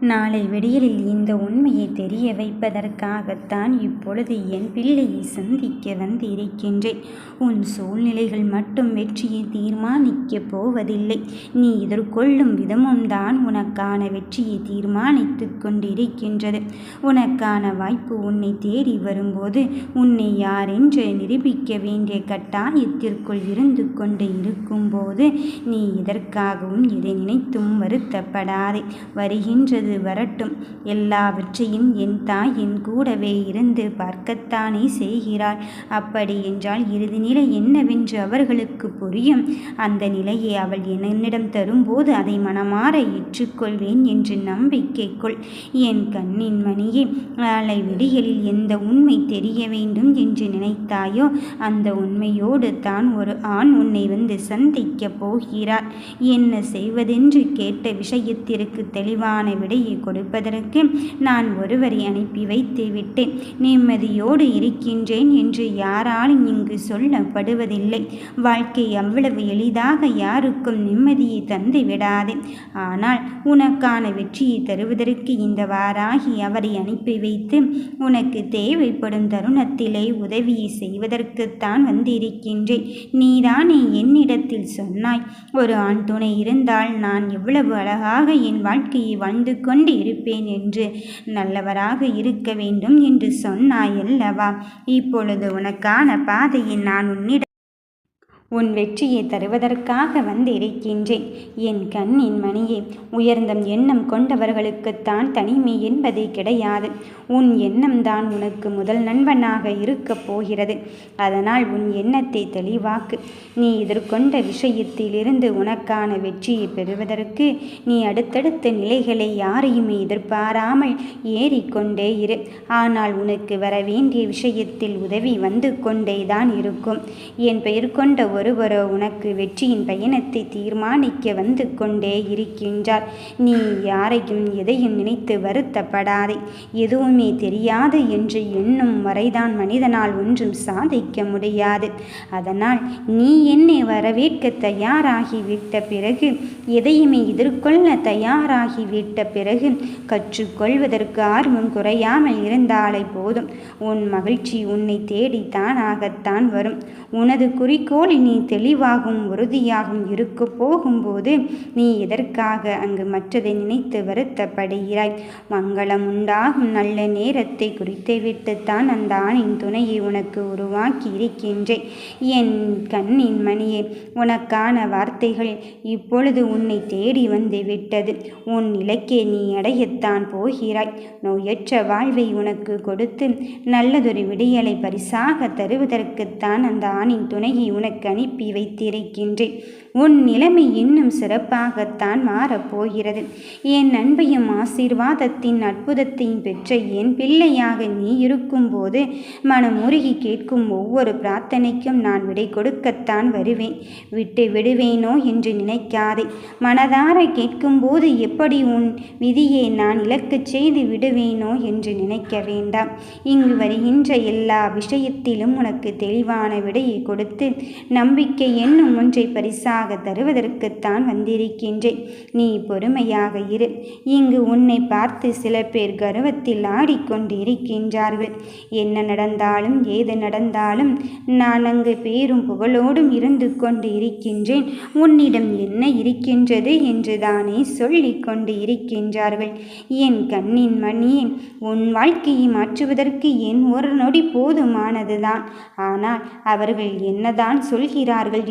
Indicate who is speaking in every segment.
Speaker 1: நாளை விடியலில் இந்த உண்மையை தெரிய வைப்பதற்காகத்தான் இப்பொழுது என் பிள்ளையை சந்திக்க வந்திருக்கின்றேன். உன் சூழ்நிலைகள் மட்டும் வெற்றியை தீர்மானிக்கப் போவதில்லை. நீ எதிர்கொள்ளும் விதமும் தான் உனக்கான வெற்றியை தீர்மானித்து கொண்டிருக்கின்றது. உனக்கான வாய்ப்பு உன்னை தேடி வரும்போது உன்னை யாரென்று நிரூபிக்க வேண்டிய கட்டாயத்திற்குள் இருந்து கொண்டு இருக்கும்போது நீ எதற்காகவும் இதை நினைத்தும் வருத்தப்படாதே. வருகின்றது வரட்டும். எல்லாவற்றையும் என் தாய் என் கூடவே இருந்து பார்க்கத்தானே செய்கிறாள். அப்படி என்றால் இறுதி நிலை என்னவென்று அவர்களுக்கு புரியும். அந்த நிலையை அவள் என்னிடம் தரும்போது அதை மனமாற ஏற்றுக்கொள்வேன் என்று நம்பிக்கைக்குள் என் கண்ணின் மணியே நாளை விடியலில் எந்த உண்மை தெரிய வேண்டும் என்று நினைத்தாயோ அந்த உண்மையோடு தான் ஒரு ஆண் உன்னை வந்து சந்திக்கப் போகிறார் என்ன செய்வதென்று கேட்ட விஷயத்திற்கு தெளிவான விடையை கொடுப்பதற்கு நான் ஒருவரை அனுப்பி வைத்து விட்டேன் நிம்மதியோடு இருக்கின்றேன் என்று யாராலும் இங்கு சொல்லப்படுவதில்லை. வாழ்க்கை அவ்வளவு எளிதாக யாருக்கும் நிம்மதியை தந்து விடாது. ஆனால் உனக்கான வெற்றியை தருவதற்கு இந்த வாராகி அவரை அனுப்பி வைத்து உனக்கு தேவைப்படும் தருணத்திலே உதவியை செய்வதற்குத்தான் வந்திருக்கின்றேன். நீதானே என்னிடத்தில் சொன்னாய். ஒரு ஆண் துணை இருந்தால் நான் எவ்வளவு அழகாக என் வாழ்க்கையை வாழ்ந்து கொண்டு இருப்பேன் என்று நல்லவராக இருக்க வேண்டும் என்று சொன்னாயல்லவா. இப்பொழுது உனக்கான பாதையை நான் உன்னிடம் உன் வெற்றியை தருவதற்காக வந்திருக்கின்றேன். என் கண்ணின் மணியே உயர்ந்த எண்ணம் கொண்டவர்களுக்குத்தான் தனிமை என்பதே கிடையாது. உன் எண்ணம்தான் உனக்கு முதல் நண்பனாக இருக்கப் போகிறது. அதனால் உன் எண்ணத்தை தெளிவாக்கு. நீ எதிர்கொண்ட விஷயத்திலிருந்து உனக்கான வெற்றியை பெறுவதற்கு நீ அடுத்தடுத்த நிலைகளை யாரையுமே எதிர்பாராமல் ஏறிக்கொண்டே இரு. ஆனால் உனக்கு வர வேண்டிய விஷயத்தில் உதவி வந்து கொண்டேதான் இருக்கும். என் பெயர் கொண்ட ஒருவரோ உனக்கு வெற்றியின் பயணத்தை தீர்மானிக்க வந்து கொண்டே இருக்கின்றார். நீ யாரையும் எதையும் நினைத்து வருத்தப்படாதே. எதுவுமே தெரியாது என்று எண்ணும் வரைதான் மனிதனால் ஒன்றும் சாதிக்க முடியாது. அதனால் நீ என்னை வரவேற்க தயாராகிவிட்ட பிறகு எதையுமே எதிர்கொள்ள தயாராகிவிட்ட பிறகு கற்றுக்கொள்வதற்கு ஆர்வம் குறையாமல் இருந்தாலே போதும். உன் மகிழ்ச்சி உன்னை தேடி தானாகத்தான் வரும். உனது குறிக்கோளின் நீ தெளிவாகவும் உறுதியாகவும் இருக்க போகும்போது நீ எதற்காக அங்கு மற்றதை நினைத்து வருத்தப்படுகிறாய்? மங்களம் உண்டாகும் நல்ல நேரத்தை குறித்துவிட்டுத்தான் அந்த ஆணின் துணையை உனக்கு உருவாக்கி இருக்கின்றேன். என் கண்ணின் மணியே உனக்கான வார்த்தைகள் இப்பொழுது உன்னை தேடி வந்து விட்டது. உன் இலக்கே நீ அடையத்தான் போகிறாய். நோயற்ற வாழ்வை உனக்கு கொடுத்து நல்லதொரு விடியலை பரிசாக தருவதற்குத்தான் அந்த ஆணின் துணையை உனக்கு அனுப்பி வைத்திருக்கின்றேன். உன் நிலைமை இன்னும் சிறப்பாகத்தான் மாறப்போகிறது. என் அன்பையும் ஆசீர்வாதத்தின் அற்புதத்தையும் பெற்ற என் பிள்ளையாக நீ இருக்கும்போது மனமுருகி கேட்கும் ஒவ்வொரு பிரார்த்தனைக்கும் நான் விடை கொடுக்கத்தான் வருவேன். விட்டு விடுவேனோ என்று நினைக்காதே. மனதார கேட்கும்போது எப்படி உன் விதியை நான் இழக்கச் செய்து விடுவேனோ என்று நினைக்க வேண்டாம். இங்கு வருகின்ற எல்லா விஷயத்திலும் உனக்கு தெளிவான விடையை கொடுத்து நம் நம்பிக்கை என்னும் ஒன்றை பரிசாக தருவதற்குத்தான் வந்திருக்கின்றேன். நீ பொறுமையாக இரு. இங்கு உன்னை பார்த்து சில பேர் கர்வத்தில் ஆடிக்கொண்டிருக்கின்றார்கள். என்ன நடந்தாலும் ஏது நடந்தாலும் நான் அங்கு பேரும் புகழோடும் இருந்து கொண்டு இருக்கின்றேன் உன்னிடம் என்ன இருக்கின்றது என்று தானே சொல்லிக் கொண்டு இருக்கின்றார்கள் என் கண்ணின் மணியின் உன் வாழ்க்கையை மாற்றுவதற்கு என் ஒரு நொடி போதுமானதுதான். ஆனால் அவர்கள் என்னதான் சொல்கிறார்கள்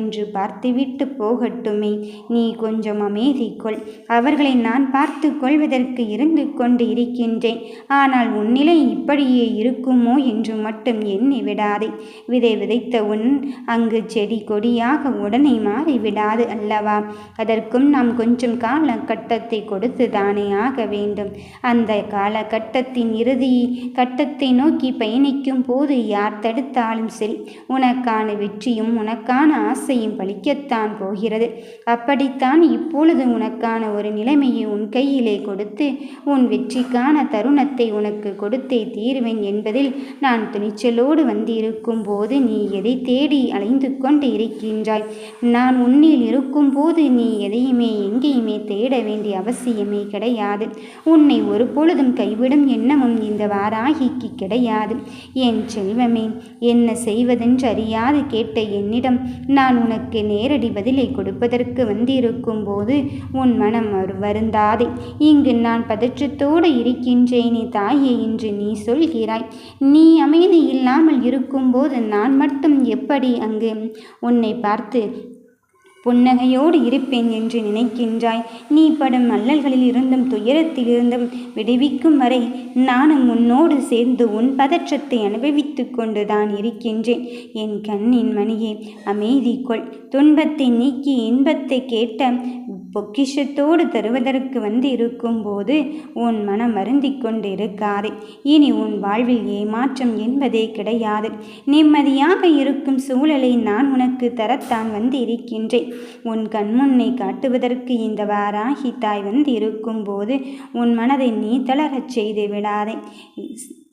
Speaker 1: என்று பார்த்துவிட்டு போகட்டுமே. நீ கொஞ்சம் அமைதிக்கொள். அவர்களை நான் பார்த்து கொள்வதற்கு இருந்து கொண்டு இருக்கின்றேன். ஆனால் உன் நிலை இப்படியே இருக்குமோ என்று மட்டும் எண்ணி விடாதே. விதை விதைத்த உன் அங்கு செடி கொடியாக உடனே மாறிவிடாது அல்லவா? அதற்கும் நாம் கொஞ்சம் காலகட்டத்தை கொடுத்து தானே ஆக வேண்டும். அந்த காலகட்டத்தின் இறுதி கட்டத்தை நோக்கி பயணிக்கும் போது யார் தடுத்தாலும் சரி உனக்கான வெற்றியும் உனக்கு உனக்கான ஆசையும் பலிக்கத்தான் போகிறது. அப்படித்தான் இப்பொழுது உனக்கான ஒரு நிலைமையை உன் கையிலே கொடுத்து உன் வெற்றிக்கான தருணத்தை உனக்கு கொடுத்தே தீர்வேன் என்பதில் நான் துணிச்சலோடு வந்திருக்கும் போது நீ எதை தேடி அலைந்து கொண்டு இருக்கின்றாய்? நான் உன்னில் இருக்கும்போது நீ எதையுமே எங்கேயுமே தேட வேண்டிய அவசியமே கிடையாது. உன்னை ஒரு பொழுதும் கைவிடும் எண்ணமும் இந்த வாராகிக்கு கிடையாது. என் செல்வமே என்ன செய்வதென்று அறியாது கேட்ட என்னிடம் நான் உனக்கு நேரடி பதிலை கொடுப்பதற்கு வந்திருக்கும் போது உன் மனம் வருந்தாதே. இங்கு நான் பதற்றத்தோடு இருக்கின்றேனே தாயே என்று நீ சொல்கிறாய். நீ அமைதி இல்லாமல் இருக்கும்போது நான் மட்டும் எப்படி அங்கு உன்னை பார்த்து புன்னகையோடு இருப்பேன் என்று நினைக்கின்றாய். நீ படும் அல்லல்களில் இருந்தும் துயரத்திலிருந்தும் விடுவிக்கும் வரை நானும் உன்னோடு சேர்ந்து உன் பதற்றத்தை அனுபவித்து கொண்டுதான் இருக்கின்றேன். என் கண்ணின் மணியே அமைதி கொள். துன்பத்தை நீக்கி இன்பத்தை கேட்ட பொக்கிஷத்தோடு தருவதற்கு வந்து இருக்கும்போது உன் மனம் வருந்தி கொண்டு இருக்காதே இனி உன் வாழ்வில் ஏமாற்றம் என்பதே கிடையாது. நிம்மதியாக இருக்கும் சூழலை நான் உனக்கு தரத்தான் வந்து இருக்கின்றேன் உன் கண்முன்னை காட்டுவதற்கு இந்த வாராகி தாய் வந்து இருக்கும்போது உன் மனதை நீ தளரச் செய்து விடாதே.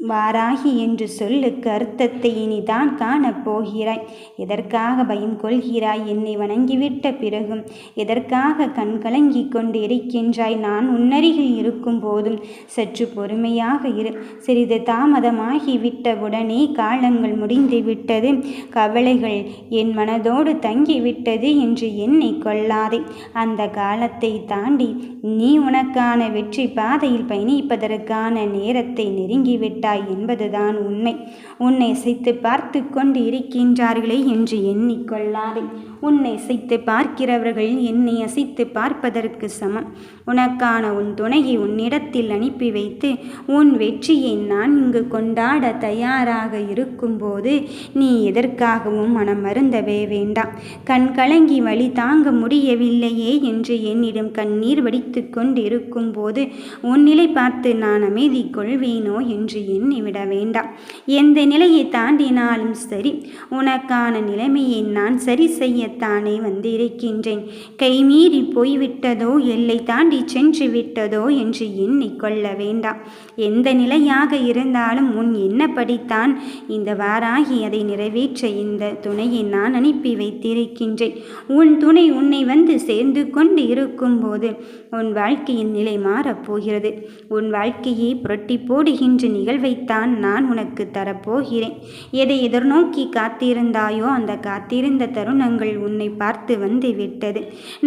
Speaker 1: வாராகி என்று சொல்லுக்கு அர்த்தத்தை இனிதான் காணப் போகிறாய். எதற்காக பயம் கொள்கிறாய்? என்னை வணங்கிவிட்ட பிறகும் எதற்காக கண்கலங்கி கொண்டு இருக்கின்றாய்? நான் உன்னருகில் இருக்கும் போதும் சற்று பொறுமையாக இரு. சிறிது தாமதமாகி விட்டவுடனே காலங்கள் முடிந்து விட்டது. கவலைகள் என் மனதோடு தங்கிவிட்டது என்று என்னை கொள்ளாதே. அந்த காலத்தை தாண்டி நீ உனக்கான வெற்றி பாதையில் பயணிப்பதற்கான நேரத்தை நெருங்கிவிட்ட விட்டாய் என்பதுதான் உண்மை. உன்னை இசைத்து பார்த்து கொண்டு இருக்கின்றார்களே என்று எண்ணிக்கொள்ளாதே உன்னை அசைத்து பார்க்கிறவர்கள் என்னை அசைத்து பார்ப்பதற்கு சமம். உனக்கான உன் துணையை உன்னிடத்தில் அனுப்பி வைத்து உன் வெற்றியை நான் இங்கு கொண்டாட தயாராக இருக்கும்போது நீ எதற்காகவும் மனம் மருந்தவே வேண்டாம். கண் கலங்கி வழி தாங்க முடியவில்லையே என்று என்னிடம் கண்ணீர் வடித்து கொண்டிருக்கும் போது உன் நிலை பார்த்து நான் அமைதி கொள்வேனோ என்று எண்ணிவிட வேண்டாம். எந்த நிலையை தாண்டினாலும் சரி உனக்கான நிலைமையை நான் சரி செய்ய செய்யத்தானே வந்திருக்கின்றேன். கைமீறி போய்விட்டதோ எல்லை தாண்டி சென்று விட்டதோ என்று எண்ணிக்கொள்ள வேண்டாம். எந்த நிலையாக இருந்தாலும் உன் என்னப்படித்தான் இந்த வாராகி அதை நிறைவேற்ற இந்த துணையை நான் அனுப்பி வைத்திருக்கின்றேன். உன் துணை உன்னை வந்து சேர்ந்து கொண்டு இருக்கும்போது உன் வாழ்க்கையின் நிலை மாறப்போகிறது உன் வாழ்க்கையை புரட்டி போடுகின்ற நிகழ்வைத்தான் நான் உனக்கு தரப்போகிறேன். எதை எதிர்நோக்கி காத்திருந்தாயோ அந்த காத்திருந்த தருணங்கள் உன்னை பார்த்து வந்து விட்டது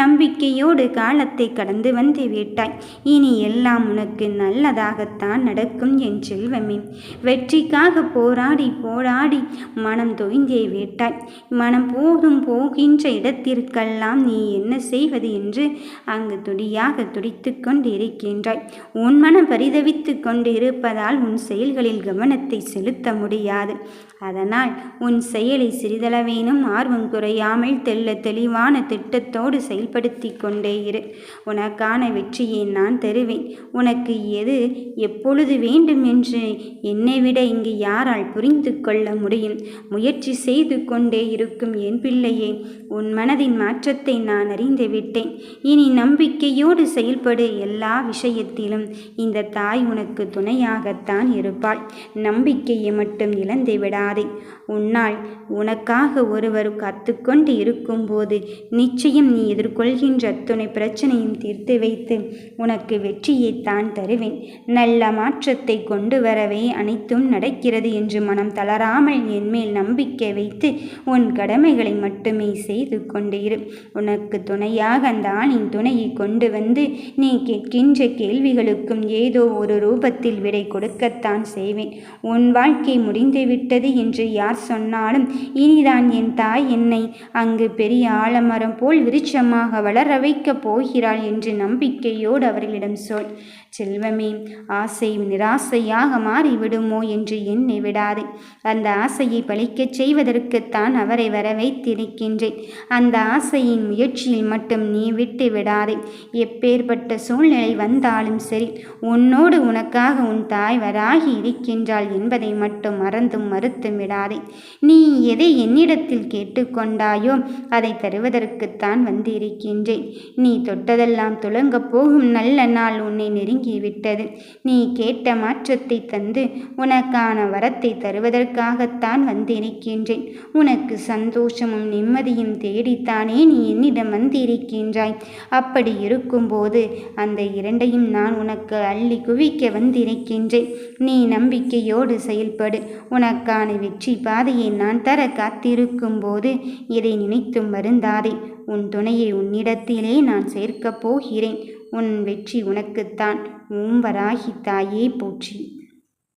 Speaker 1: நம்பிக்கையோடு காலத்தை கடந்து வந்து விட்டாய் இனி எல்லாம் உனக்கு நல்லதாகத்தான் நடக்கும் என் செல்வமே. வெற்றிக்காக போராடி போராடி மனம் தொய்ந்தே விட்டாய். மனம் போதும் போகின்ற இடத்திற்கெல்லாம் நீ என்ன செய்வது என்று அங்கு துடியாக துடித்து கொண்டிருக்கின்றாய். உன் மனம் பரிதவித்து கொண்டிருப்பதால் உன் செயல்களில் கவனத்தை செலுத்த முடியாது. அதனால் உன் செயலை சிறிதளவேனும் ஆர்வம் குறையாமல் தெல்ல தெளிவான திட்டத்தோடு செயல்படுத்தி கொண்டே இரு. உனக்கான வெற்றியை நான் தருவேன். உனக்கு எது எப்பொழுது வேண்டும் என்று என்னை விட இங்கு யாரால் புரிந்து கொள்ள முடியும்? முயற்சி செய்து கொண்டே இருக்கும் என் பிள்ளையே உன் மனதின் மாற்றத்தை நான் அறிந்து விட்டேன். இனி நம்பிக்கையோடு செயல்படு எல்லா விஷயத்திலும். இந்த தாய் உனக்கு துணையாகத்தான் இருப்பாள். நம்பிக்கையை மட்டும் இழந்து விடாதே. உன்னால் உனக்காக ஒருவர் கத்துக்கொண்டு இருக்கும்போது நிச்சயம் நீ எதிர்கொள்கின்ற அத்துணை பிரச்சனையும் தீர்த்து வைத்து உனக்கு வெற்றியைத்தான் தருவேன். நல்ல மாற்றத்தை கொண்டு வரவே அனைத்தும் நடக்கிறது என்று மனம் தளராமல் என்மேல் நம்பிக்கை வைத்து உன் கடமைகளை மட்டுமே செய்து கொண்டு இரு. உனக்கு துணையாக அந்த ஆணின் துணையை கொண்டு வந்து நீ கேட்கின்ற கேள்விகளுக்கும் ஏதோ ஒரு ரூபத்தில் விடை கொடுக்கத்தான் செய்வேன். உன் வாழ்க்கை முடிந்துவிட்டது என்று யார் சொன்னாலும் இனிதான் என் தாய் என்னை அங்கு பெரிய ஆலமரம் போல் விருட்சமாக வளர வைக்கப் போகிறாள் என்று நம்பிக்கையோடு அவர்களிடம் சொல். செல்வமே ஆசை நிராசையாக மாறிவிடுமோ என்று எண்ணி விடாதே. அந்த ஆசையை பழிக்கச் செய்வதற்குத்தான் அவரை வர வைத்திருக்கின்றேன் அந்த ஆசையின் முயற்சியில் மட்டும் நீ விட்டு விடாதே. எப்பேற்பட்ட சூழ்நிலை வந்தாலும் சரி உன்னோடு உனக்காக உன் தாய் வராகி இருக்கின்றாள் என்பதை மட்டும் மறந்தும் மறுத்தும் விடாதே. நீ எதை என்னிடத்தில் கேட்டுக்கொண்டாயோ அதை தருவதற்குத்தான் வந்திருக்கின்றேன். நீ தொட்டதெல்லாம் துளங்கப் போகும் நல்ல நாள் உன்னை நெருங்கி நீங்கிவிட்டது நீ கேட்ட மாற்றத்தை தந்து உனக்கான வரத்தை தருவதற்காகத்தான் வந்திருக்கின்றேன். உனக்கு சந்தோஷமும் நிம்மதியும் தேடித்தானே நீ என்னிடம் வந்திருக்கின்றாய். அப்படி இருக்கும்போது அந்த இரண்டையும் நான் உனக்கு அள்ளி குவிக்க வந்திருக்கின்றேன். நீ நம்பிக்கையோடு செயல்படு. உனக்கான வெற்றி பாதையை நான் தர காத்திருக்கும் போது இதை நினைத்தும் வருந்தாதே. உன் துணையை உன்னிடத்திலே நான் சேர்க்கப் போகிறேன். உன் வெற்றி உனக்குத்தான். ஓம் வராகி தாயே போற்றி.